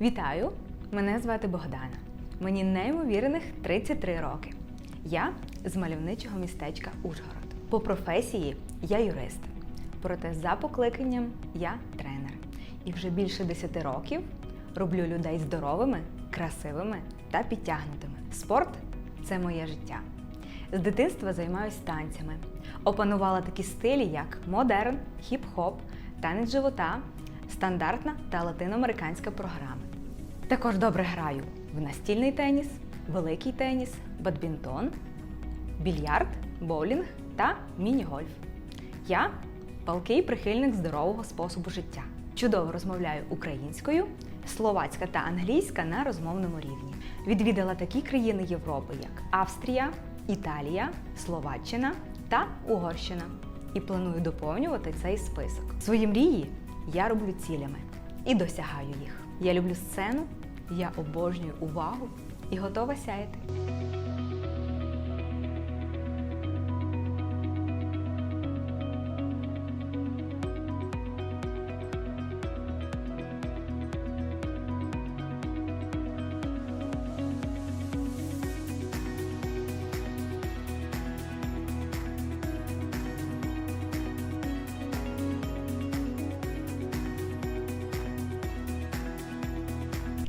Вітаю! Мене звати Богдана. Мені неймовірних 33 роки. Я з мальовничого містечка Ужгород. По професії я юрист. Проте за покликанням я тренер. І вже більше 10 років роблю людей здоровими, красивими та підтягнутими. Спорт це моє життя. З дитинства займаюся танцями. Опанувала такі стилі, як модерн, хіп-хоп, танець живота, стандартна та латиноамериканська програми. Також добре граю в настільний теніс, великий теніс, бадмінтон, більярд, боулінг та міні-гольф. Я палкий прихильник здорового способу життя. Чудово розмовляю українською, словацька та англійська на розмовному рівні. Відвідала такі країни Європи, як Австрія, Італія, Словаччина та Угорщина. І планую доповнювати цей список. Свої мрії я роблю цілями і досягаю їх. Я люблю сцену, я обожнюю увагу і готова сяяти.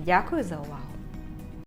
Дякую за увагу!